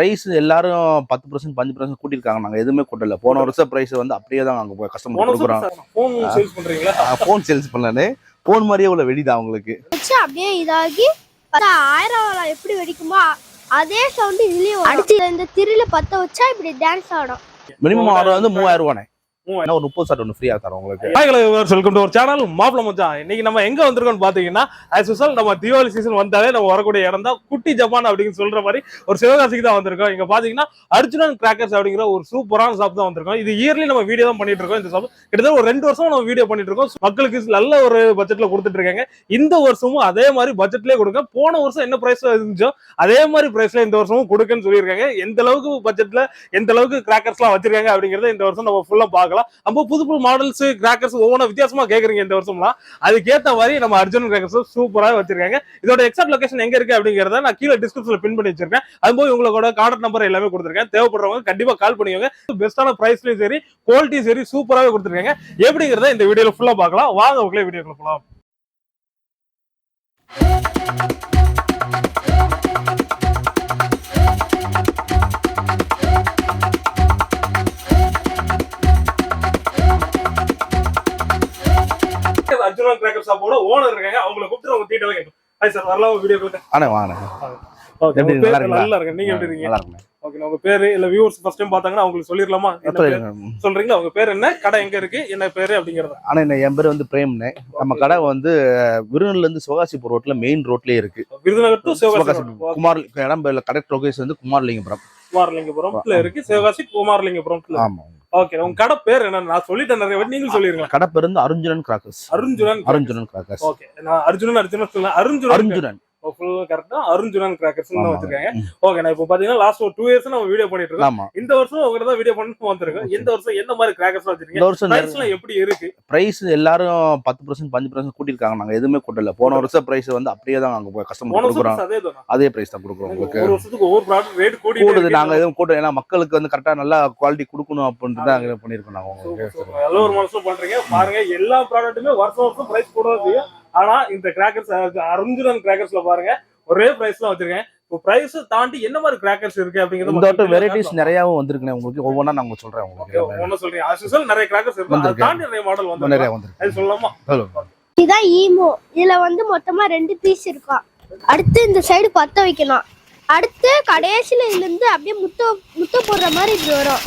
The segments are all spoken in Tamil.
பிரைஸ் எல்லாரும் பத்து பர்சன்ட் பஞ்சு பர்சன்ட் கூட்டியிருக்காங்க. நாங்க எதுவுமே கூட்டல. போன வருஷம் பிரைஸ் வந்து அப்படியே தான் நாங்க போன கஸ்டமர் கொடுக்குறோம். ஃபோன் சேல்ஸ் பண்ணலான்னு ஃபோன் மாதிரியே உள்ள வெடிதான் அவங்களுக்கு அப்படியே இதாகி ஆயிரம் எப்படி வெடிக்குமோ அதே சவுண்ட் இதுலயும். அடுத்து இந்த திரில பத்த வச்சா இப்படி டான்ஸ் ஆடும். மினிமம் ஆர்டர் வந்து மூவாயிரம் ரூபாய் மூவாயிரம். ஒரு முப்பது ஷாட் ஒன்று ஃப்ரீயா தரோம் உங்களுக்கு. வெல்கம் டு ஒரு சேனல் மாப்பிள மச்சான் இன்னைக்கு நம்ம எங்க வந்திருக்கோம்னு பாத்தீங்கன்னா ஆஸ் யூசல் நம்ம தீபாவளி சீசன் வந்தாலே நம்ம வரக்கூடிய இடம் தான் குட்டி ஜப்பான் அப்படின்னு சொல்ற மாதிரி ஒரு சிவகாசிக்கு தான் வந்திருக்கோம். இங்க பாத்தீங்கன்னா அர்ஜுனன் கிராக்கர்ஸ் அப்படிங்கிற ஒரு சூப்பரான ஷாப் தான் வந்திருக்கோம். இது இயர்லி நம்ம வீடியோ தான் பண்ணிட்டு இருக்கோம். இந்த ஷாப் கிட்டத்தட்ட ஒரு ரெண்டு வருஷம் நம்ம வீடியோ பண்ணிட்டு இருக்கோம். மக்களுக்கு நல்ல ஒரு பட்ஜெட்ல கொடுத்துட்டு இருக்காங்க. இந்த வருஷமும் அதே மாதிரி பட்ஜெட்லயே கொடுங்க. போன வருஷம் என்ன பிரைஸ்ல இருந்துச்சோ அதே மாதிரி பிரைஸ்ல இந்த வருஷமும் கொடுக்குன்னு சொல்லியிருக்காங்க. எந்த அளவுக்கு பட்ஜெட்ல எந்த அளவுக்கு கிராக்கர்ஸ்லாம் வச்சிருக்காங்க அப்படிங்கறத இந்த வருஷம் நம்ம ஃபுல்லா பார்க்கலாம். நம்ம புது புது மாடல்ஸ் கிராக்கர்ஸ் ஒவ்வொன்றும் வித்தியாசமா கேக்குறீங்க இந்த வருஷம்லாம் அதுக்கேத்த மாதிரி நம்ம அர்ஜுன் கிராக்கர்ஸ் சூப்பரா வச்சிருக்காங்க. இதோட எக்ஸாக்ட் லொகேஷன் எங்க இருக்கு அப்படிங்கறத நான் கீழே டிஸ்கிரிப்ஷன்ல பின் பண்ணி வச்சிருக்கேன். அது போய் உங்களோட கான்டாக்ட் நம்பர் எல்லாமே கொடுத்துருக்கேன். தேவைப்படுறவங்க கண்டிப்பா கால் பண்ணிக்கோங்க. பெஸ்டான பிரைஸ்லயும் சரி குவாலிட்டியும் சரி சூப்பராகவே கொடுத்துருக்காங்க. எப்படிங்கிறத இந்த வீடியோல ஃபுல்லா பார்க்கலாம். வாங்க உங்களே வீடியோக்குள்ள போலாம். ஹாய் சார் வரலாம் வீடியோக்குள்ள ஆனா வாங்க ஓகே நல்லா? நல்லா நீங்க எப்படி இருக்கீங்க? நல்லா இருக்குண்ணே. ஓகே உங்க பேரு இல்ல வியூவர்ஸ் ஃபர்ஸ்ட் டைம் பார்த்தாங்கன்னா அவங்களுக்கு சொல்லிரலாமா. சொல்றீங்களா? உங்க பேர் என்ன? கடை எங்க இருக்கு? என்ன பேரு? அப்படிங்கறத. ஆனா என்ன என் பேர் வந்து பிரேம்னே. நம்ம கடை வந்து விருதுல இருந்து சிவகாசிபுரம் ரோட்ல மெயின் ரோட்லயே இருக்கு. விருதுநகர் டு சிவகாசி சிவகாசி குமார் இடம் கரெக்ட் லொகேஷன் வந்து குமாரலிங்கபுரம். குமாரலிங்கபுரம்ல இருக்கு. சிவகாசி குமாரலிங்கபுரம்ல ஆமா. ஓகே உங்க கடை பேர் என்ன நான் சொல்லிட்டேன் நிறைய வாட்டி நீங்க சொல்லிருங்க. கடை பேர் வந்து Arjunan crackers. Arjunan Arjunan crackers. Okay நான் அர்ஜுனன் அர்ஜுனன் அருஞ்சுனன் அருஞ்சுனன். ஃபுல் கரெக்டா அருஞ்சுனன் கிராக்கர்ஸ் தான். வச்சிருக்காங்க. ஓகே நான் இப்போ பாத்தீங்கன்னா லாஸ்ட் ஒரு டூ இயர்ஸ் நம்ம வீடியோ பண்ணிட்டு இருக்கோம். இந்த வருஷம் உங்ககிட்ட தான் வீடியோ பண்ணிட்டு வந்திருக்கோம். இந்த வருஷம் என்ன மாதிரி கிராக்கர்ஸ் வச்சிருக்கீங்க? இந்த வருஷம் எப்படி இருக்கு? பிரைஸ் எல்லாரும் பத்து பர்சன்ட் பஞ்சு பர்சன்ட் கூட்டியிருக்காங்க. நாங்க எதுவுமே கூட்டல. போன வருஷம் பிரைஸ் வந்து அப்படியே தான் நாங்க கஸ்டமர் கொடுக்குறோம். அதே பிரைஸ் தான் கொடுக்குறோம் உங்களுக்கு. ஒரு வருஷத்துக்கு ஒவ்வொரு ப்ராடக்ட் ரேட் கூடி கூடுது. நாங்க எதுவும் கூட்டம் ஏன்னா மக்களுக்கு வந்து கரெக்டா நல்லா குவாலிட்டி கொடுக்கணும் அப்படின்ட்டு தான் நாங்க பண்ணிருக்கோம் நாங்க உங்களுக்கு. நல்ல ஒரு மனசுல பண்றீங்க. பாருங்க எல்லா ப்ராடக்ட்டுமே வருஷம் வருஷம் பிரைஸ் கூட செய்யும். ஆனா இந்த கிராக்கர்ஸ் அருஞ்சுனன் கிராக்கர்ஸ்ல பாருங்க ஒரே பிரைஸ் தான் வச்சிருக்கேன். இப்போ பிரைஸ் தாண்டி என்ன மாதிரி கிராக்கர்ஸ் இருக்கு அப்படிங்கறது இந்த வட்டம் வெரைட்டிஸ் நிறையாவும் வந்திருக்குண்ணே. உங்களுக்கு ஒவ்வொன்றா நாங்க சொல்றேன் உங்களுக்கு. ஒன்னு சொல்றீங்க. As usual நிறைய கிராக்கர்ஸ் இருக்கு. அதை. தாண்டி நிறைய மாடல் வந்து நிறைய வந்திருக்கு. அது சொல்லலாமா. இதுதான் ஈமோ இதுல வந்து மொத்தமா ரெண்டு பீஸ் இருக்கும் அடுத்து இந்த சைடு பத்த வைக்கணும் அடுத்து கடைசியில இதுல இருந்து அப்படியே முட்டை முட்டை போடுற மாதிரி இப்படி வரும்.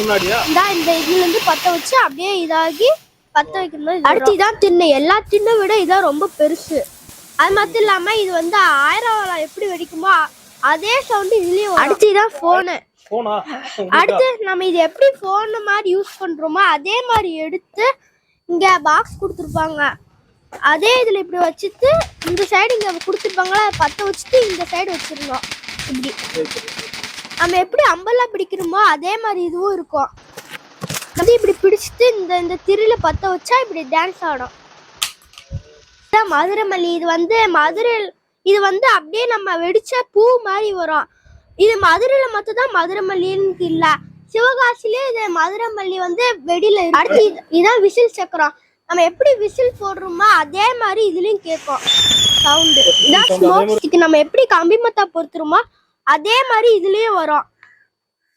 முன்னாடியா? இந்தா இந்த இதுல இருந்து பத்த வச்சு அப்படியே இதாகி பத்த வைக்கணும் அடுத்து இதான் திண்ணு எல்லா திண்ணை விட இதான் ரொம்ப பெருசு. அது மட்டும் இல்லாம இது வந்து ஆயிரம் வளம் எப்படி வெடிக்குமோ அதே சவுண்ட் இதுலயும். அடுத்து இதான் போனு போனா அடுத்து நம்ம இது எப்படி போன் மாதிரி யூஸ் பண்றோமோ அதே மாதிரி எடுத்து இங்க பாக்ஸ் கொடுத்துருப்பாங்க. அதே இதுல இப்படி வச்சுட்டு இந்த சைடு இங்க கொடுத்துருப்பாங்களா? பத்த வச்சுட்டு இந்த சைடு வச்சிருந்தோம் இப்படி. நம்ம எப்படி அம்பல்லா பிடிக்கிறோமோ அதே மாதிரி இதுவும் இருக்கும். வந்து இப்படி பிடிச்சிட்டு இந்த இந்த திரில பத்த வச்சா இப்படி டான்ஸ் ஆடும். மதுரை மல்லி இது வந்து மதுரை இது வந்து அப்படியே நம்ம வெடிச்ச பூ மாதிரி வரும். இது மதுரையில மட்டும் தான் மதுரை மல்லின்னு இல்ல. சிவகாசிலே இது மதுரை மல்லி வந்து வெடியில. அடுத்து இது- இதான் விசில் சக்கரம். நம்ம எப்படி விசில் போடுறோமோ அதே மாதிரி இதுலயும் கேட்கும். சவுண்டு இதான் ஸ்மோக் ஸ்டிக் நம்ம எப்படி கம்பி மத்தா பொறுத்துறோமோ அதே மாதிரி இதுலயும் வரும்.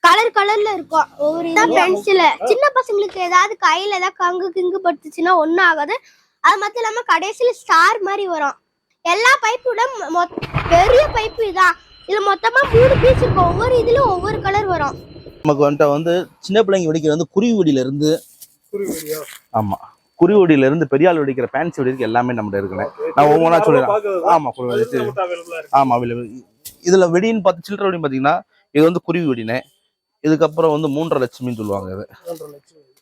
கலர் கலர்ல இருக்கும். ஒவ்வொரு பென்சில் சின்ன பசங்களுக்கு ஏதாவது கையில ஏதாவது கங்கு கிங்கு பட்டுச்சுன்னா ஒன்றும் ஆகாது. அது மட்டும் இல்லாம கடைசியில ஸ்டார் மாதிரி வரும். எல்லா பைப்போட மொ- பெரிய பைப்பு இதான். இதுல மொத்தமா மூணு பீஸ் இருக்கும். ஒவ்வொரு இதுலயும் ஒவ்வொரு கலர் வரும். நமக்கு வந்துட்டு வந்து சின்ன பிள்ளைங்க வெடிக்கிற வந்து குருவிடியில இருந்து ஆமா. குருவிடியில இருந்து பெரியாள் வெடிக்கிற பேன்சி வெடிக்கிற எல்லாமே நம்மகிட்ட இருக்குண்ணே நான் ஒவ்வொன்றா சொல்லிடுறேன். ஆமா குருவி. ஆமா. இதுல வெடின்னு பார்த்து சில்லற வெடின்னு பாத்தீங்கன்னா இது வந்து குருவி வெடினே இதுக்கப்புறம் வந்து மூன்றரை லட்சுமின்னு சொல்லுவாங்க இது.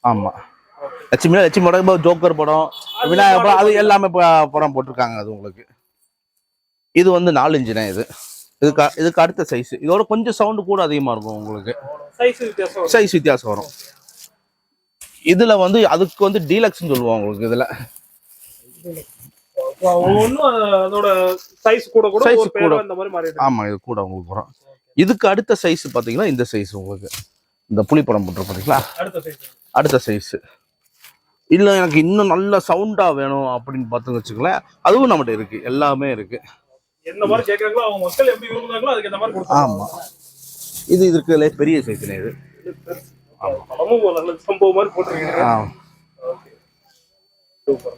ஆமா. லட்சுமி லட்சுமியோட இப்போ ஜோக்கர் படம் விநாயகர் படம் அது எல்லாமே படம் போட்டிருக்காங்க அது உங்களுக்கு. இது வந்து நாலு இன்ச்சுனே இது. இதுக்கு இதுக்கு அடுத்த சைஸ் இதோட கொஞ்சம் சவுண்டு கூட அதிகமா இருக்கும் உங்களுக்கு. சைஸ் வித்தியாசம் வரும். சைஸ் வித்தியாசம் வரும். இதுல வந்து அதுக்கு வந்து டீலக்ஸ்னு சொல்லுவோம் உங்களுக்கு இதுல. ஒவ்வொன்றும் அதோட சைஸ் கூட கூட Size ஒரு பேரோ கூட. இந்த மாதிரி மாறி ஆமா இது கூட உங்களுக்கு வரும். இதுக்கு அடுத்த சைஸ் பாத்தீங்கன்னா இந்த சைஸ் உங்களுக்கு. இந்த புளிப்படம் போட்டிருக்கோம் பாத்தீங்களா? அடுத்த சைஸ் இல்ல எனக்கு இன்னும் நல்ல சவுண்டா வேணும் அப்படின்னு பார்த்து வச்சுக்கலேன் அதுவும் நம்மகிட்ட இருக்கு. எல்லாமே இருக்கு. எந்த மாதிரி கேக்குறாங்களோ அவங்க மக்கள் எப்படி விரும்புறாங்களோ அதுக்கு இந்த மாதிரி கொடுத்தாங்க ஆமா. இது இருக்கிறதுல பெரிய சைஸ்ல இது. போட்டிருக்கீங்க. ஆ. ஓகே. சூப்பர்.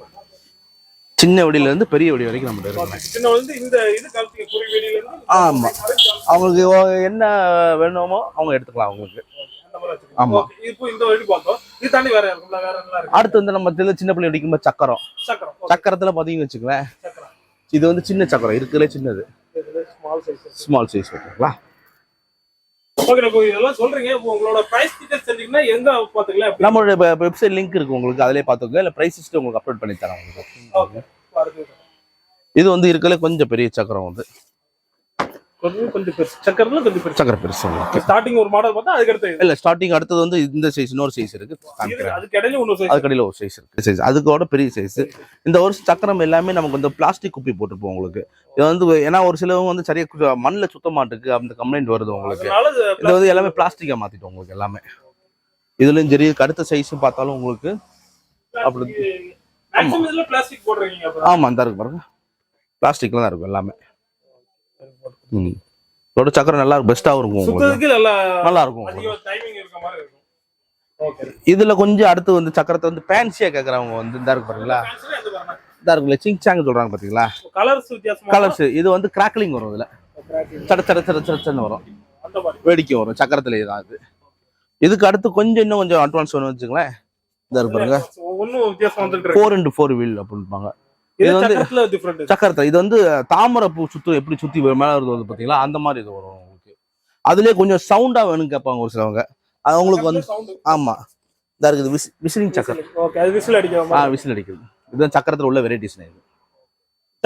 சின்ன வெடியில இருந்து பெரிய வெடி வரைக்கும் நம்மகிட்ட இருக்குண்ணே சின்ன வந்து இந்த இது காலத்துக்கு குறி வெளியில இருந்து ஆமா. அவங்களுக்கு என்ன வேணுமோ அவங்க எடுத்துக்கலாம் அவங்களுக்கு. ஆமா. இருக்கு அடுத்து வந்து நம்ம சின்ன பிள்ளை வெடிக்கும்போது சக்கரம். சக்கரத்துல பாத்தீங்கன்னு வச்சுக்கோங்களேன். இது வந்து சின்ன சக்கரம் இருக்குதுல சின்னது. ஸ்மால் சைஸ் ஓகேங்களா? இதெல்லாம் சொல்றீங்க. உங்களோட பிரைஸ் டீடைல்ஸ் தெரிஞ்சுக்கன்னா எங்க பாத்துக்கலாம் நம்மளோட வெப்சைட் லிங்க் இருக்கு உங்களுக்கு அதிலே பார்த்துக்கோங்க. இல்லை ப்ரைஸ் லிஸ்ட் உங்களுக்கு அப்லோட் பண்ணி தரேன் உங்களுக்கு. இது வந்து இருக்கல கொஞ்சம் பெரிய சக்கரம் வந்து. கொஞ்சம் பெருசு. சக்கரம்ல கொஞ்சம் பெருசு. சக்கரம் பெருசு உங்களுக்கு ஸ்டார்டிங் ஒரு மாடல் பார்த்தா அதுக்கு அடுத்து இது. இல்ல ஸ்டார்டிங் அடுத்தது வந்து இந்த சைஸ் இன்னொரு சைஸ் இருக்கு. காமிக்கிறேன் அதுக்கு இடையில இன்னொரு சைஸ் ஒரு சைஸ் இருக்கு. சைஸ் அதுக்கோட பெரிய சைஸ் இந்த வருஷம் சக்கரம் எல்லாமே நமக்கு வந்து பிளாஸ்டிக் குப்பி போட்டுருப்போம் உங்களுக்கு. இது வந்து ஏன்னா ஒரு சிலவங்க வந்து சரியா மண்ணுல சுத்த மாட்டுக்கு அந்த கம்ப்ளைண்ட் வருது உங்களுக்கு. இது வந்து எல்லாமே பிளாஸ்டிக்கா மாத்திட்டோம் உங்களுக்கு எல்லாமே. இதுலயும் சரி அடுத்த சைஸும் பார்த்தாலும் உங்களுக்கு அப்படி அப்புறம். ஆமா அந்த இருக்கு பாருங்க. பிளாஸ்டிக்ல தான் இருக்கும் எல்லாமே. இதோட சக்கரம் நல்லா இருக்கும் பெஸ்ட்டாகவும் இருக்கும் நல்லா நல்லா இருக்கும். இதுல கொஞ்சம் அடுத்து வந்து சக்கரத்தை வந்து ஃபேன்சியா கேக்குறவங்க வந்து இந்த இருக்கு பாருங்களா. இந்த இருக்குல்ல சிங் சாங் சொல்றாங்க பாத்தீங்களா? கலர்ஸ் கலர்ஸ் இது வந்து கிராக்லிங் வரும் இதுல. சட சட சட சட சடன்னு வரும். வேடிக்கை வரும் சக்கரத்துல தான் இது இதுக்கு அடுத்து கொஞ்சம் இன்னும் கொஞ்சம் அட்வான்ஸ் வேணும் வச்சுங்களேன் இந்த இருக்கு பாருங்க. ஃபோர் இன்டு ஃபோர் வீல் அப்படின்பாங்க இது வந்து- சக்கரத்தை இது. வந்து தாமரை பூ சுத்து எப்படி சுத்தி மேல வருது பாத்தீங்களா? அந்த மாதிரி இது வரும் உங்களுக்கு. அதுலயே கொஞ்சம் சவுண்டா வேணும் கேட்பாங்க ஒரு சிலவங்க. அவங்களுக்கு வந்து ஆமா. இதா இருக்குது. விஸ் விசிலிங் சக்கரம். ஓகே அது விசில் அடிக்கிற ஆ மாதிரி. விசில் அடிக்குது இதுதான் சக்கரத்துல உள்ள வெரைட்டிஸ் இது.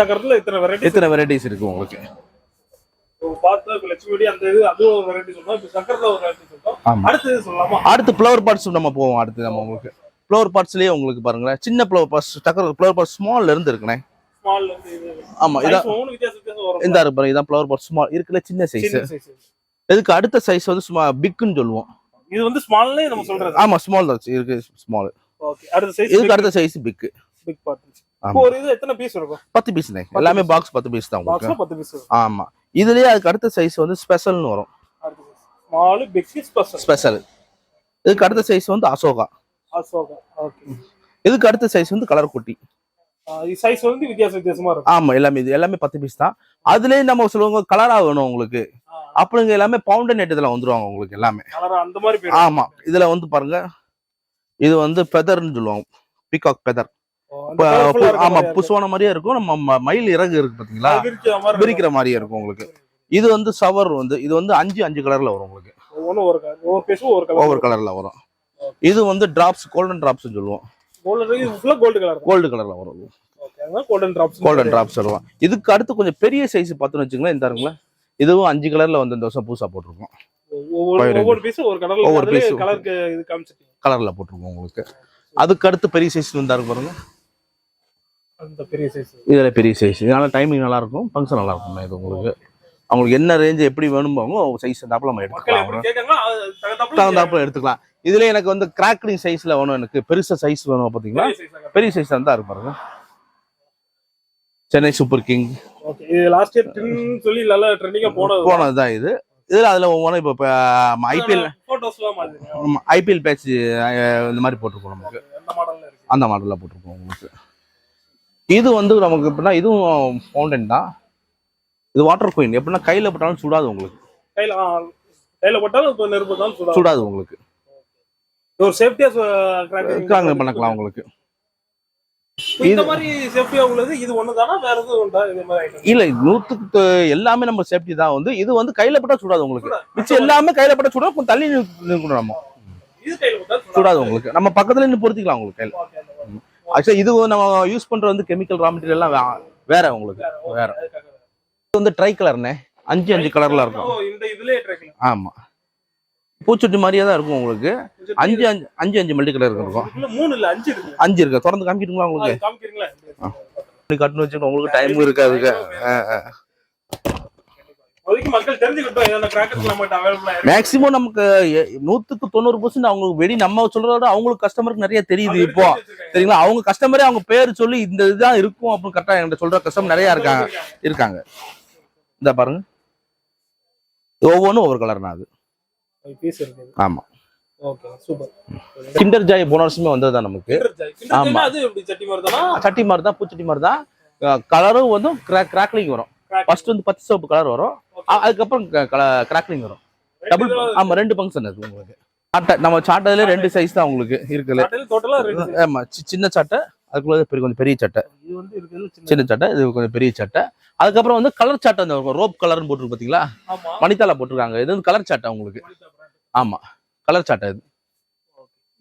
சக்கரத்துல இத்தனை வெரைட்டி எத்தனை வெரைட்டிஸ் இருக்கு உங்களுக்கு. அடுத்து ஃப்ளவர் பார்ட்ஸ் நம்ம போவோம் அடுத்து நம்ம உங்களுக்கு. ஃப்ளவர் பார்ட்ஸ்லயே உங்களுக்கு பாருங்களேன். சின்ன ஃப்ளவர் பார்ட்ஸ் சக்கர ஃப்ளவர் பார்ட்ஸ் ஸ்மால்ல இருந்து இருக்குண்ணே. ஆமா இதான் இந்த பாருங்க இதான் ஃப்ளவர் பார்ட் ஸ்மால் இருக்குல்ல சின்ன சைஸ். இதுக்கு அடுத்த சைஸ் வந்து சும்மா பிக்குன்னு சொல்லுவோம். இது வந்து ஸ்மால்லே நம்ம சொல்றது. ஆமா ஸ்மால் தான். இருக்கு ஸ்மால் ஓகே அடுத்த சைஸ் இதுக்கு அடுத்த சைஸ் பிக் பிக் பார்ட் ஒரு இது எத்தனை பீஸ் இருக்கும்? பத்து பீஸ் எல்லாமே பாக்ஸ் பத்து பீஸ் தான் உங்களுக்கு. பீஸ் ஆமா. இதுலயே அதுக்கு அடுத்த சைஸ் வந்து ஸ்பெஷல்னு வரும். அடுத்த ஸ்மால் பிக் ஸ்பெஷல் ஸ்பெஷல் இதுக்கு அடுத்த சைஸ் வந்து அசோகா. அசோகா. ஓகே இதுக்கு அடுத்த சைஸ் வந்து கலர் குட்டி. சைஸ் வந்து வித்தியாசம் வித்தியாசமா இருக்கும். ஆமா எல்லாமே இது எல்லாமே பத்து பீஸ் தான். அதுலயே நம்ம சொல்லுவாங்க கலரா வேணும் உங்களுக்கு. அப்படிங்க எல்லாமே பவுண்டர் நெட் இதுல வந்துருவாங்க உங்களுக்கு எல்லாமே. அந்த மாதிரி ஆமா இதுல வந்து பாருங்க. இது வந்து பெதர்னு சொல்லுவாங்க. பீகாக் பெதர் ஆமா மாதிரியா இருக்கும். புசுவான மாதிரியே இருக்கும். நம்ம மயில் இறகு இருக்கு பாத்தீங்களா? விரிக்கிற மாதிரியே இருக்கும் உங்களுக்கு. இது வந்து சவர் வந்து இது வந்து அஞ்சு அஞ்சு கலர்ல வரும் உங்களுக்கு. ஒவ்வொரு கலர்ல வரும். இது வந்து டிராப்ஸ் கோல்டன் டிராப்ஸ் சொல்லுவோம். கோல்டு கலர் கோல்டு கலர்ல வரும் கோல்டன் டிராப்ஸ் கோல்டன் டிராப்ஸ் சொல்லுவோம். இதுக்கு அடுத்து கொஞ்சம் பெரிய சைஸ் பார்த்தோன்னு வச்சுங்களேன் இந்த இருங்களேன் இதுவும் அஞ்சு கலர்ல வந்து இந்த வருஷம் பூசா போட்டிருக்கோம். ஒவ்வொரு பீஸும் ஒரு கலர்ல ஒவ்வொரு. கலருக்கு இது காமிச்சிட்டீங்க கலர்ல போட்டிருக்கோம் உங்களுக்கு. அதுக்கு அடுத்து பெரிய சைஸ் வந்தா இருக்கு பாருங்க. அந்த பெரிய சைஸ் இதுல பெரிய சைஸ் இதனால டைமிங் நல்லா இருக்கும் ஃபங்க்ஷன் நல்லா இருக்கும் இது உங்களுக்கு. அவங்களுக்கு என்ன ரேஞ்ச் எப்படி வேணுமோ சைஸ் தந்தாப்புல நம்ம எடுத்துக்கலாம். தகுந்தாப்புல எடுத்துக்கலாம். இதுல எனக்கு வந்து கிராக்லிங் சைஸ்ல வேணும். எனக்கு பெருசா சைஸ் வேணும் பாத்தீங்களா? பெரிய சைஸ் தான் இருக்கு பாருங்க. Chennai super king. ஓகே இது லாஸ்ட் இயர் டின் சொல்லி நல்லா ட்ரெண்டிங்கா போனது. போனதுதான் இது. இதுல அதுல ஒவ்வொன்றும் இப்போ ஐபிஎல் ஐபிஎல் பேட்ச் இந்த மாதிரி போட்டிருக்கோம் நமக்கு. அந்த மாடலில் போட்டிருக்கோம் உங்களுக்கு. இது வந்து நமக்கு எப்படின்னா இதுவும் ஃபவுண்டன் தான். இது வாட்டர் குயின் எப்படின்னா கையில போட்டாலும் சுடாது உங்களுக்கு. கையில போட்டாலும் சுடாது உங்களுக்கு. ஒரு சேஃப்டியா கிராங்க் பண்ணக்கலாம் உங்களுக்கு. இந்த மாதிரி சேஃப்டியா உள்ளது இது ஒண்ணுதானா வேற எதுவும் உண்டா? இதே மாதிரி? இல்ல நூத்துக்கு எல்லாமே நம்ம சேஃப்டி தான் வந்து. இது வந்து கையில போட்டா சுடாது உங்களுக்கு. மிச்சம் எல்லாமே கையில போட்டா சுடாது கொஞ்சம் தள்ளி நிற்கணும் நம்ம. சுடாது. உங்களுக்கு. நம்ம பக்கத்துல நின்று பொருத்திக்கலாம் உங்களுக்கு கையில. ஆக்சுவலா இது நம்ம யூஸ் பண்ற வந்து கெமிக்கல் ரா மெட்டீரியல் எல்லாம் வேற உங்களுக்கு. வேற. இது வந்து ட்ரை கலர்னே அஞ்சு அஞ்சு கலர்ல இருக்கும். இந்த ஆமா. பூச்சொட்டி மாதிரியே தான் இருக்கும் உங்களுக்கு. அஞ்சு அஞ்சு அஞ்சு அஞ்சு மல்டி கலர் இருக்கும். மூணு இல்ல அஞ்சு இருக்கு. அஞ்சு இருக்கு? திறந்து காமிக்கிட்டுங்களா உங்களுக்கு? காமிக்கிறீங்களா? இப்படி கட்டணும் வச்சுக்கணும். உங்களுக்கு டைம் இருக்காதுங்க இப்போதைக்கு மக்கள் தெரிஞ்சுக்கிட்டோம். என்னென்ன கிராக்கர்ஸ் நம்மகிட்ட அவைலபிளா இருக்கு. மேக்சிமம் நமக்கு நூத்துக்கு தொண்ணூறு பர்சன்ட் அவங்களுக்கு வெடி நம்ம சொல்றத விட அவங்களுக்கு கஸ்டமருக்கு நிறைய தெரியுது இப்போ. சரிங்களா? அவங்க கஸ்டமரே அவங்க பேர் சொல்லி இந்த இதுதான் இருக்கும் அப்படின்னு கரெக்டா என்கிட்ட சொல்ற கஸ்டமர் நிறைய இருக்காங்க. இருக்காங்க. இந்த பாருங்க. ஒவ்வொன்றும் ஒவ்வொரு கலர்னா அது. பீஸ் இருக்குது ஆமா. ஓகே சூப்பர் கிண்டர் ஜாய் வந்தது தான் நமக்கு. ஆமா. சட்டி மாதிரி தானா பூச்சட்டி மாதிரி தான் கலரும் வந்து கிராக்லிங் வரும். ஃபர்ஸ்ட் வந்து பச்சை சிவப்பு கலர் வரும். அதுக்கப்புறம் கிராக்லிங் வரும். டபுள் ஆமா ரெண்டு ஃபங்க்ஷன் இருக்கு உங்களுக்கு. சாட்டை நம்ம சாட்டையில ரெண்டு சைஸ் தான் உங்களுக்கு இருக்குல்ல ஆமா சின்ன சட்டை அதுக்குள்ள பெரிய கொஞ்சம் பெரிய சட்டை சின்ன சட்டை இது கொஞ்சம் பெரிய சட்டை அதுக்கப்புறம் வந்து கலர் சட்டை ரோப் கலர்னு போட்டுருக்கு பாத்தீங்களா? மணித்தால போட்டிருக்காங்க. இது வந்து கலர் சட்டை உங்களுக்கு. ஆமா. கலர் சட்டை இது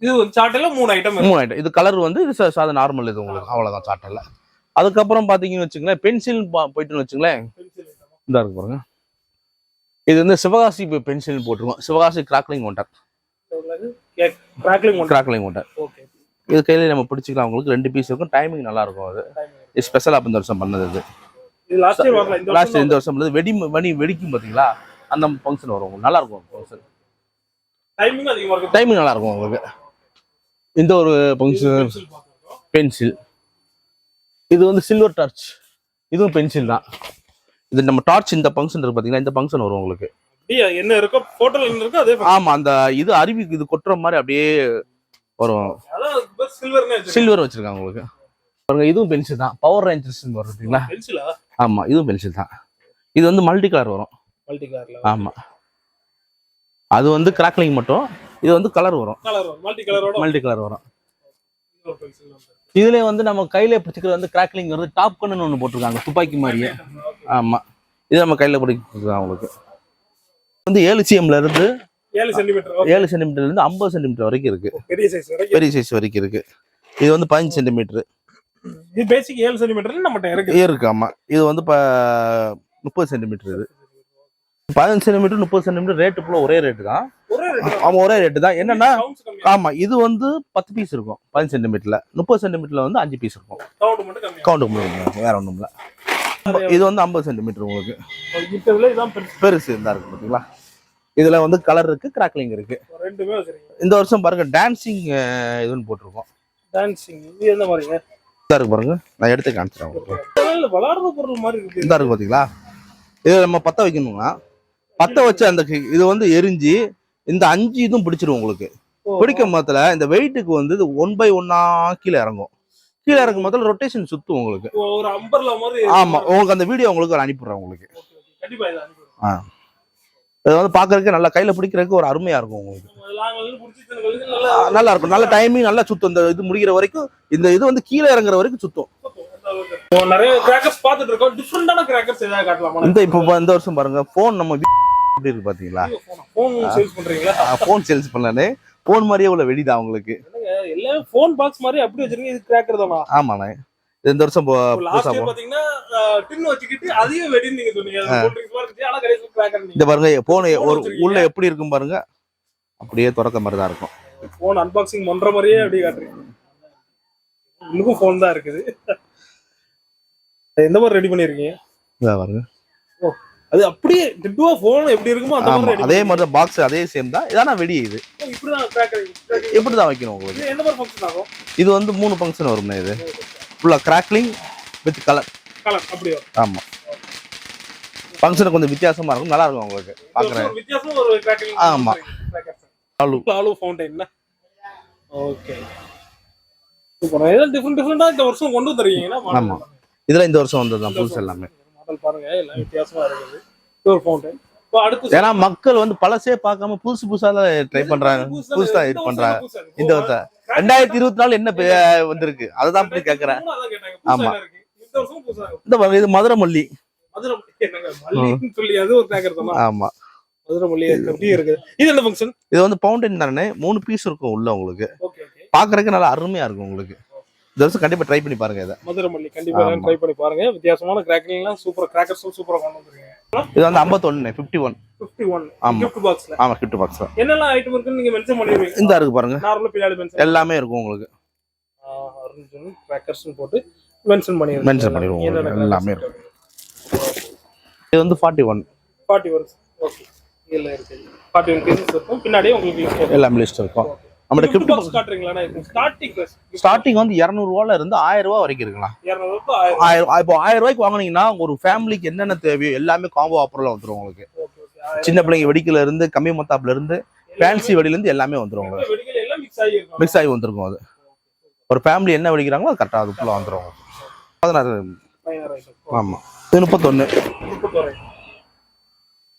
இது சாட்டையில மூணு ஐட்டம் மூணு ஐட்டம் இது கலர் வந்து இது சாதா நார்மல் இது உங்களுக்கு. அவ்வளவுதான் சாட்டைல அதுக்கப்புறம் பாத்தீங்கன்னு வச்சுங்களேன் பென்சில் போயிட்டுன்னு வச்சுங்களேன். இந்த இருக்கு பாருங்க. இது வந்து சிவகாசி பென்சில் போட்டிருக்கோம். Sivakasi crackling wonder crackling crackling wonder இது கையில நம்ம பிடிச்சிக்கலாம். உங்களுக்கு ரெண்டு பீஸ் இருக்கும். டைமிங் நல்லா இருக்கும் அது இது ஸ்பெஷல் இந்த வருஷம் பண்ணது இது. இது லாஸ்ட் இந்த வருஷம் வெடி வெடி வெடிக்கும் பாத்தீங்களா? அந்த ஃபங்க்ஷன் வரும் நல்லா இருக்கும் ஃபங்க்ஷன் டைமிங் அதிகமா இருக்கு. டைமிங் நல்லா இருக்கும் உங்களுக்கு. இந்த ஒரு ஃபங்க்ஷன் பென்சில் இது வந்து சில்வர் டார்ச் இதுவும் பென்சில் தான். இது நம்ம டார்ச் இந்த ஃபங்க்ஷன் இருக்கு பாத்தீங்களா? இந்த ஃபங்க்ஷன் வரும் உங்களுக்கு. என்ன இருக்கோ போட்டோல என்ன இருக்கோ அதே ஆமா அந்த இது அருவி இது கொட்டுற மாதிரி அப்படியே வரும். சில்வர் வச்சிருக்காங்க. உங்களுக்கு. பாருங்க இதுவும் பென்சில் தான். பவர் ரேஞ்சர்ஸ் வரும் பார்த்தீங்களா பென்சிலா ஆமா இதுவும் பென்சில் தான். இது வந்து மல்டி கலர் வரும். மல்டி கலர்ல ஆமா. அது வந்து கிராக்லிங் மட்டும். இது வந்து கலர் வரும். மல்டி கலர் வரும். இதுல வந்து நம்ம கையில பிடிச்சிக்கிறது வந்து கிராக்லிங் வருது டாப் கன்னு ஒன்று போட்டிருக்காங்க. துப்பாக்கி மாதிரியே. ஆமா. இது நம்ம கையில பிடிச்சிருக்காங்க உங்களுக்கு. வந்து ஏழு சிஎம்ல இருந்து ஏழு சென்டிமீட்டர் ஏழு சென்டிமீட்டர்ல இருந்து ஐம்பது சென்டிமீட்டர் வரைக்கும் இருக்கு. பெரிய சைஸ் வரைக்கும் பெரிய சைஸ் வரைக்கும் இருக்கு. இது வந்து பதினஞ்சு சென்டிமீட்டர் இது பேசிக் ஏழு சென்டிமீட்டர் நம்மகிட்ட இருக்கு. இருக்கு ஆமா. இது வந்து முப்பது சென்டிமீட்டர் இது. பதினஞ்சு சென்டிமீட்டர் முப்பது சென்டிமீட்டர் ரேட்டு ஃபுல்லாக ஒரே ரேட்டு தான். ஒரே ரேட் ஆமா ஒரே ரேட்டு தான். என்னன்னா கவுண்ட்ஸ் கம்மி ஆமா இது வந்து பத்து பீஸ் இருக்கும் பதினஞ்சு சென்டிமீட்டர்ல. முப்பது சென்டிமீட்டர்ல வந்து அஞ்சு பீஸ் இருக்கும். கவுண்ட் மட்டும் வேற ஒன்றும் இல்லை. இது வந்து ஐம்பது சென்டிமீட்டர் உங்களுக்கு. பெருசு. இருந்தா இருக்கு பாத்தீங்களா? இதுல வந்து கலர் இருக்கு கிராக்லிங் இருக்கு. இந்த வருஷம் பாருங்க டான்சிங் இதுன்னு போட்டிருக்கோம். டான்சிங் இது என்ன மாதிரிங்க இதா இருக்கு பாருங்க நான் எடுத்து காமிச்சிட்டேன் உங்களுக்கு. மாதிரி இருக்கு பாத்தீங்களா? இது நம்ம பத்த வைக்கணும்னா பத்த வச்சு அந்த இது வந்து எரிஞ்சு இந்த அஞ்சு இதுவும் பிடிச்சிரும் உங்களுக்கு. பிடிக்கும் போதுல இந்த வெயிட்டுக்கு வந்து இது ஒன் பை ஒன்னா கீழே இறங்கும். கீழே இறங்கும் போதுல ரொட்டேஷன் சுத்தும் உங்களுக்கு. ஒரு ஆமா உங்களுக்கு அந்த வீடியோ உங்களுக்கு நான் அனுப்பிடுறேன் உங்களுக்கு. கண்டிப்பா இது வந்து பாக்குறதுக்கு நல்லா கையில பிடிக்கிறதுக்கு ஒரு அருமையா இருக்கும் உங்களுக்கு. நல்லா ஆ, நல்லா இருக்கும். நல்ல டைமிங் நல்லா சுத்தும். இந்த இது முடிகிற வரைக்கும் இந்த இது வந்து கீழே இறங்குற வரைக்கும் சுத்தும். நிறைய கிராக்கர்ஸ் பார்த்துட்டு இருக்கோம். டிஃப்ரெண்டான கிராக்கர்ஸ் ஏதாவது காட்டலாமா? இந்த இப்போ இந்த வருஷம் பாருங்க போன் நம்ம எப்படி இருக்கு பாத்தீங்களா? ஃபோன் சேல்ஸ் பண்றீங்களா? போன் சேல்ஸ் பண்ணலானே போன் மாதிரியே உள்ள வெடிதான் உங்களுக்கு? எல்லாமே ஃபோன் பாக்ஸ் மாதிரி அப்படி வச்சிருக்கீங்க இது கிராக்கர் தானா? ஆமாண்ணே. இந்த வருஷம் இந்த பாருங்க போன் ஒரு. உள்ள எப்படி இருக்கும் பாருங்க? அப்படியே திறக்க மாதிரி தான் இருக்கும். ஃபோன் அன்பாக்சிங் பண்ற மாதிரியே அப்படியே காட்டுறீங்க. இன்னும் ஃபோன் தான் இருக்குது. எந்த மாதிரி ரெடி பண்ணிருக்கீங்க? பாருங்க. அது அப்படியே டிட்டுவா ஃபோன் எப்படி இருக்குமோ அந்த மாதிரி அதே மாதிரி பாக்ஸ் அதே சேம் தான். இதான வெடி இது? எப்படி தான் வைக்கணும் உங்களுக்கு? இது எந்த மாதிரி ஃபங்க்ஷன் ஆகும்? இது வந்து மூணு ஃபங்க்ஷன் வரும்ண்ணே இது. ஃபுல்லா கிராக்லிங் வித் கலர் கலர் அப்படி வரும். ஆமா. ஃபங்க்ஷன் கொஞ்சம் வித்தியாசமா இருக்கும். நல்லா இருக்கும் உங்களுக்கு. பாக்குறேன். வித்தியாசம் ஒரு கிராக்கிங் ஆமா. ஆளு. ஆலு ஃபவுண்டைன் ஓகே சூப்பர் ஏதோ டிஃப்ரெண்ட் டிஃப்ரெண்டா இந்த வருஷம் கொண்டு வந்துருக்கீங்கன்னா ஆமா. இதுல இந்த வருஷம் வந்தது தான் புதுசு எல்லாமே. மாடல் பாருங்க எல்லாம் வித்தியாசமா இருக்குது. ஒரு ஃபவுண்டைன் ஏன்னா மக்கள் வந்து பழசே பார்க்காம புதுசு புதுசா ட்ரை பண்றாங்க. புதுசா இது பண்றாங்க. இந்த வருஷம். ரெண்டாயிரத்தி இருபத்தி நாலு என்ன வந்திருக்கு? அதுதான் அப்படி கேக்குறேன். ஆமா. இந்த இது மதுரை மல்லி ஆமா. இது என்ன ஃபங்க்ஷன் இது வந்து பவுண்டன் தானே? மூணு பீஸ் இருக்கும் உள்ள உங்களுக்கு. பாக்குறதுக்கு நல்லா அருமையா இருக்கும் உங்களுக்கு. வருஷம் கண்டிப்பா ட்ரை பண்ணி பாருங்க இதை. மதுரை மல்லி கண்டிப்பா. ட்ரை பண்ணி பாருங்க. வித்தியாசமான கிராக்கிங்லாம் சூப்பர் கிராக்கர்ஸும் சூப்பரா கொண்டு வந்துருக்கீங்க இது வந்து ஐம்பத்தொன்னு ஃபிஃப்டி ஒன் ஃபிஃப்டி ஒன் ஆமா. கிஃப்ட் பாக்ஸ்ல ஆமா கிஃப்ட் பாக்ஸ் தான் என்னெல்லாம் ஐட்டம் இருக்குன்னு நீங்க மென்ஷன் பண்ணிருவீங்க? இந்த இருக்கு பாருங்க. நார்மலா பின்னாடி மென்ஷன் எல்லாமே இருக்கும் உங்களுக்கு. அருண் கிராக்கர்ஸ் போட்டு மென்ஷன் பண்ணிருக்கீங்க மென்ஷன் உங்களுக்கு. எல்லாமே இருக்கும். இது வந்து forty one forty ones okay இதுல இருக்கு. ஃபார்ட்டி ஒன் பீசஸ் இருக்கும். பின்னாடியே உங்களுக்கு இருக்கும். எல்லாமே லிஸ்ட் இருக்கும். நம்மளோட காட்டுறீங்களா ஸ்டார்டிங் வந்து இரநூறுவால இருந்து ஆயிரம் ரூபா வரைக்கும் இருக்கலாம் 200 ரூபாய் ஆயிரம். இப்போ ஆயிரம் ரூபாய்க்கு வாங்குனீங்கன்னா ஒரு ஃபேமிலிக்கு என்னென்ன தேவையோ எல்லாமே காம்போ ஆஃபர்ல வந்துரும் உங்களுக்கு. சின்ன பிள்ளைங்க வெடிக்கல இருந்து கம்மி மத்தாப்புல இருந்து ஃபேன்சி வெடியில இருந்து எல்லாமே வந்துரும் உங்களுக்கு. மிக்ஸ் ஆகி வந்திருக்கும் அது. ஒரு ஃபேமிலி என்ன வெடிக்கிறாங்களோ அது கரெக்டாக அதுக்குள்ள வந்துரும் பதினாறு பதினாறு. item. ஆமா. இது item.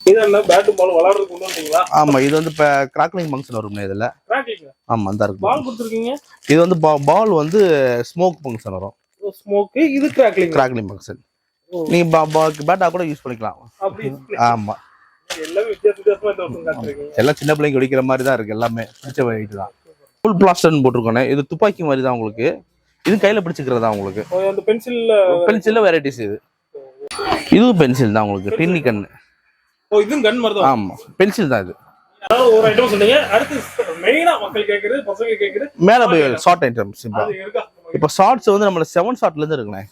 இது என்ன பேட்டு பால் விளையாடுறதுக்கு கொண்டு வந்தீங்களா ஆமா இது வந்து இப்போ கிராக்லிங் ஃபங்க்ஷன் வரும்ண்ணே இதுல. கிராக்கிங் ஆமா அந்த இருக்கு. பால் கொடுத்துருக்கீங்க? இது வந்து பால் வந்து ஸ்மோக் ஃபங்க்ஷன் வரும். ஸ்மோக்கு இது கிராக்லிங் கிராக்லிங் ஃபங்க்ஷன். நீங்க பேட்டா கூட யூஸ் பண்ணிக்கலாம். ஆமா. எல்லாமே சின்ன பிள்ளைங்க வெடிக்கிற மாதிரி தான் இருக்கு எல்லாமே. பிடிச்ச வெயிட் தான். ஃபுல் பிளாஸ்டர்னு போட்டிருக்கோண்ணே இது துப்பாக்கி மாதிரி தான் உங்களுக்கு. இது கையில பிடிச்சிக்கிறதா உங்களுக்கு? பென்சில்ல பென்சில்ல வெரைட்டிஸ் இது. இதுவும் பென்சில் தான் உங்களுக்கு. டின்னி கண்ணு. ஓ இதுவும் கன் தான் ஆமா பென்சில் தான் இது. அதாவது ஒரு ஐட்டம் சொன்னீங்க. அடுத்து மெயினா மக்கள் கேக்குறது பசங்க கேக்குறது. மேல போய் ஷார்ட் ஐட்டம்ஸ் இப்போ ஷார்ட்ஸ் வந்து நம்மள செவன் ஷார்ட்ல இருந்து இருக்குண்ணே.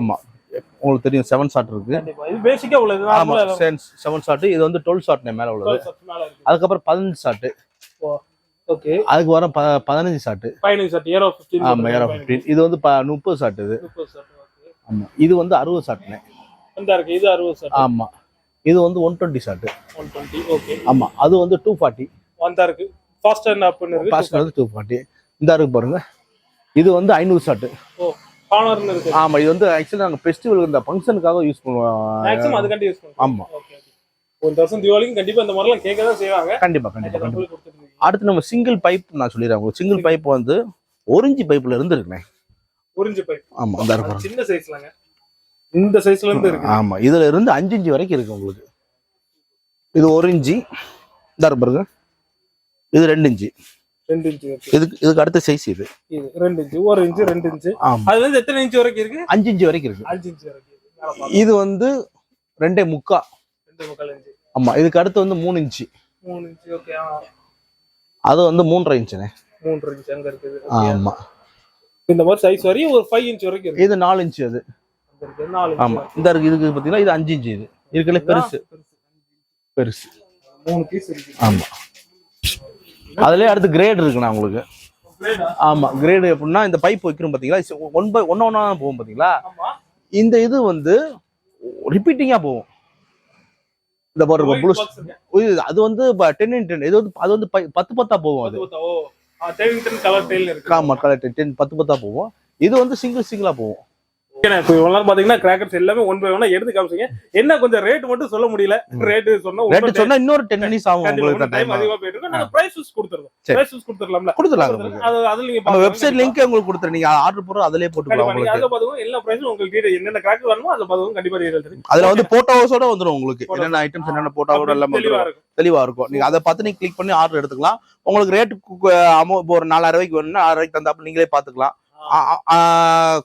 ஆமா. உங்களுக்கு தெரியும் செவன் ஷார்ட் இருக்கு. இது பேசிக்கா உள்ளது. ஆமா செவன் ஷார்ட் இது வந்து டுவெல் ஷார்ட் மேல உள்ளது. அதுக்கப்புறம் பதினஞ்சு ஷார்ட் ஓகே அதுக்கு வர பதினஞ்சு ஷார்ட் பதினஞ்சு சார் ஏரோ ஃபிஃப்டீன் ஆமா ஏரோ ஃபிஃப்டீன் இது வந்து முப்பது ஷார்ட் இது. ஆமா. இது வந்து அறுபது ஷாட்னே இருக்கு இது அறுபது சார் ஆமா. இது வந்து one twenty shot one twenty okay ஆமா அது வந்து டூ ஃபார்ட்டி வந்தா இருக்கு ஃபாஸ்ட் அண்ட் அப்னு இருக்கு பாஸ்ட் வந்து டூ ஃபார்ட்டி இந்த இருக்கு பாருங்க. இது வந்து ஐநூறு ஷாட் ஓ கார்னர்னு இருக்கு. ஆமா இது வந்து ஆக்சுவலி நாங்க ஃபெஸ்டிவல் இந்த ஃபங்க்ஷனுக்காக யூஸ் பண்ணுவோம். மேக்ஸிமம் அதுக்காண்டி யூஸ் பண்ணுவோம். ஆமா. ஓகே ஒரு வருஷம் தீபாவளிக்கு கண்டிப்பா இந்த மாதிரிலாம் கேட்க தான் செய்வாங்க. கண்டிப்பா கண்டிப்பா கண்டிப்பா அடுத்து நம்ம சிங்கிள் பைப் நான் சொல்லிடுறேன் உங்களுக்கு. சிங்கிள் பைப் வந்து ஒரிஞ்சி பைப்ல இருந்து இருக்குண்ணே. உறிஞ்சு பைப் ஆமா இந்த இருக்கு பாருங்க. சின்ன சைஸ்லங்க இந்த சைஸ்ல இருந்து இருக்கு. ஆமா இதுல இருந்து அஞ்சு இன்ச்சு வரைக்கும் இருக்கு உங்களுக்கு. இது ஒரு இன்ச்சு. இருக்கு பாருங்க. இது ரெண்டு இன்ச்சு. ரெண்டு இன்ச்சு இதுக்கு இதுக்கு அடுத்த சைஸ் இது. இது ரெண்டு இன்ச்சு. ஒரு இன்ச்சு ரெண்டு இன்ச்சு. ஆமா. அதுல இருந்து எத்தனை இன்ச்சு வரைக்கும் இருக்கு? அஞ்சு இன்ச்சு வரைக்கும் இருக்கு. அஞ்சு இன்ச்சு வரைக்கும். இது வந்து ரெண்டே முக்கா. ரெண்டு முக்கால் இன்ச்சு. ஆமா இதுக்கு அடுத்து வந்து மூணு இன்ச்சு. மூணு இன்ச்சு ஓகே அது வந்து மூன்றரை இன்ச்சுண்ணே. மூன்று இன்ச்சு அங்க இருக்குது. ஆமா. இந்த மாதிரி சைஸ் வரையும் ஒரு ஃபைவ் இன்ச் வரைக்கும் இது நாலு இன்ச்சு அது. ஆமா. இந்த இருக்கு இதுக்கு பாத்தீங்கன்னா இது அஞ்சு இன்ச்சு இது. இருக்குல்ல பெருசு. பெருசு. மூணு பீஸ் ஆமா. அதுலயே அடுத்து கிரேட் இருக்குண்ணா உங்களுக்கு. ஆமா கிரேடு எப்படின்னா இந்த பைப் வைக்கிறோம் பாத்தீங்களா? ஒன் பை ஒன் ஒன்னா போகும் பாத்தீங்களா? இந்த இது வந்து ரிப்பீட்டிங்கா போகும். இந்த பாருங்க இருக்கு. அது வந்து டென் இன் டென் இது வந்து அது வந்து பத்து பத்தா போகும் அது. கலர் ஆமா கரெக்ட் டென் பத்து பத்தா போகும். இது வந்து சிங்கிள் சிங்கிளா போகும். இப்போ இவ்வளவு பாத்தீங்கன்னா கிராக்கர்ஸ் எல்லாமே ஒன் பை ஒன்னா எடுத்து காமிச்சீங்க. என்ன கொஞ்சம் ரேட் மட்டும் சொல்ல முடியல? ரேட் சொன்னா சொன்னா இன்னொரு டென் மினிட்ஸ் ஆகும் உங்களுக்கு டைம் அதிகமா போயிட்டு நாங்க பிரைஸ் கொடுத்துறோம் கொடுத்துடலாம்ல. கொடுத்துடலாம். உங்களுக்கு. அது அதுல நீங்க. வெப்சைட் லிங்க் உங்களுக்கு கொடுத்துறேன். நீங்க ஆர்டர் போடுற அதுலயே போட்டுக்கலாம் உங்களுக்கு. அதுல பாத்துக்கோங்க எல்லா பிரைஸும் உங்களுக்கு டீடைல் என்னென்ன கிராக்கர் வேணுமோ அதுல பாத்துக்கோங்க கண்டிப்பா டீடைல் தெரியும் அதுல வந்து போட்டோஸோட வந்துரும் உங்களுக்கு. என்னென்ன ஐட்டம்ஸ் என்னென்ன போட்டோவோட எல்லாமே தெளிவா வந்துரும். இருக்கும். தெளிவா இருக்கும். நீங்க அதை பார்த்து நீங்க கிளிக் பண்ணி ஆர்டர் எடுத்துக்கலாம். உங்களுக்கு ரேட் அமௌண்ட் ஒரு நாலாயிரம் ரூபாய்க்கு வேணும்னா ஆறு ரூபாய்க்கு தந்தாப்புல நீங்களே பாத்துக்கலாம்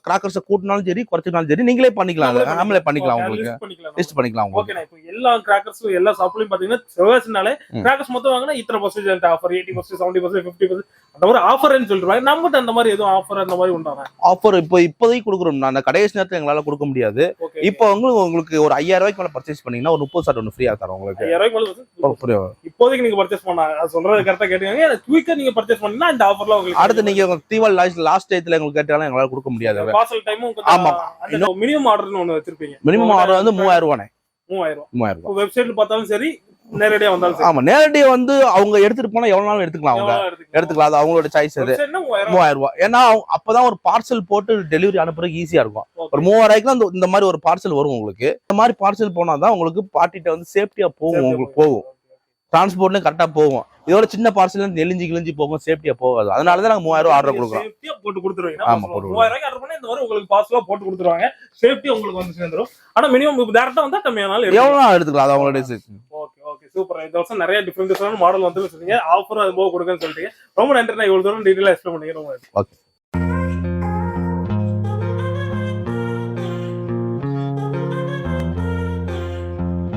கிராக்கர்ஸை கூட்டினாலும் சரி குறைச்சினாலும் சரி நீங்களே பண்ணிக்கலாம். நம்மளே பண்ணிக்கலாம் உங்களுக்கு. லிஸ்ட் பண்ணிக்கலாம் உங்களுக்கு. எல்லா கிராக்கர்ஸும் எல்லா ஷாப்லயும் பாத்தீங்கன்னா செவ்வாய்னாலே ம். கிராக்கர்ஸ் மொத்தம் வாங்கினா இத்தனை percentage offer eighty percent seventy percent fifty percent அந்த மாதிரி ஆஃபர்னு சொல்லிருவாங்க நம்மகிட்ட அந்த மாதிரி எதுவும் ஆஃபர் அந்த மாதிரி உண்டாங்க ஆஃபர் இப்போ இப்போதைக்கு கொடுக்குறோம். அந்த கடைசி நேரத்தில் எங்களால கொடுக்க முடியாது. இப்போ உங்களுக்கு உங்களுக்கு ஒரு ஐயாயிரம் ரூபாய்க்கு மேல பர்ச்சேஸ் பண்ணீங்கன்னா ஒரு முப்பது ஷாட் ஒன்று ஃப்ரீயா தரோம் உங்களுக்கு. இப்போதைக்கு நீங்க பர்ச்சேஸ் பண்ண சொல்றது கரெக்டா கேட்டீங்க. குயிக்கா நீங்க பர்ச்சேஸ் பண்ணீங்கன்னா இந்த ஆஃபர்ல உங்களுக்கு அடுத்து நீங்க தீபாவளி லாஸ்ட் லாஸ்ட் டயத்துல கேட்டாலும் எங்களால கொடுக்க முடியாது பார்சல் டைமும் ஆமா. அந்த மினிமம் ஆர்டர்னு ஒண்ணு வச்சிருப்பீங்க. மினிமம் ஆர்டர் வந்து மூவாயிரம் ரூபானே மூவாயிரம் ரூபாய். மூவாயிரம் ரூபாய். வெப்சைட்ல பார்த்தாலும் சரி நேரடியா வந்தாலும் ஆமா நேரடியா வந்து அவங்க எடுத்துட்டு போனா எவ்வளவு நாளும் எடுத்துக்கலாம் அவங்க? எடுத்துக்கலாம்? அது அவங்களோட சாய்ஸ் அது. மூவாயிரம் ரூபாய். ஏன்னா அப்பதான் ஒரு பார்சல் போட்டு டெலிவரி அனுப்புறதுக்கு ஈஸியா இருக்கும். ஒரு மூவாயிரம் இந்த இந்த மாதிரி ஒரு பார்சல் வரும் உங்களுக்கு. இந்த மாதிரி பார்சல் போனாதான் உங்களுக்கு பார்ட்டிட்ட வந்து சேஃப்டியா போகும் உங்களுக்கு போகும். டிரான்ஸ்போர்ட்லயும் கரெக்டா போகும். இதோட சின்ன பார்சல் நெலிஞ்சு கிழிஞ்சு போகும் சேஃப்டியா போகாது. அதனாலதான் நாங்க மூவாயிரம் ரூபாய் ஆர்டர் கொடுக்குறோம். சேஃப்டியா போட்டு கொடுத்துருவீங்க ஆமா, மூவாயிரம் ரூபாய்க்கு ஆர்டர் பண்ணா இந்த மாதிரி உங்களுக்கு பார்சலா போட்டு கொடுத்துருவாங்க. சேஃப்டி உங்களுக்கு வந்து சேர்ந்துரும். ஆனா மினிமம் டேரக்டா வந்தா கம்மியானாலும் எவ்வளவு நாள் எடுத்துக்கலாம்? அது அவங்களோட decision. ஓகே ஓகே சூப்பர் இந்த வருஷம் நிறைய டிஃப்ரெண்ட் டிஃப்ரெண்ட் மாடல் வந்து சொன்னீங்க ஆஃபர் அது போக கொடுக்குன்னு சொல்லிட்டீங்க. ரொம்ப நன்றி நான் இவ்வளவு தூரம் டீடைலா எக்ஸ்பிளைன் நன்றி. Okay.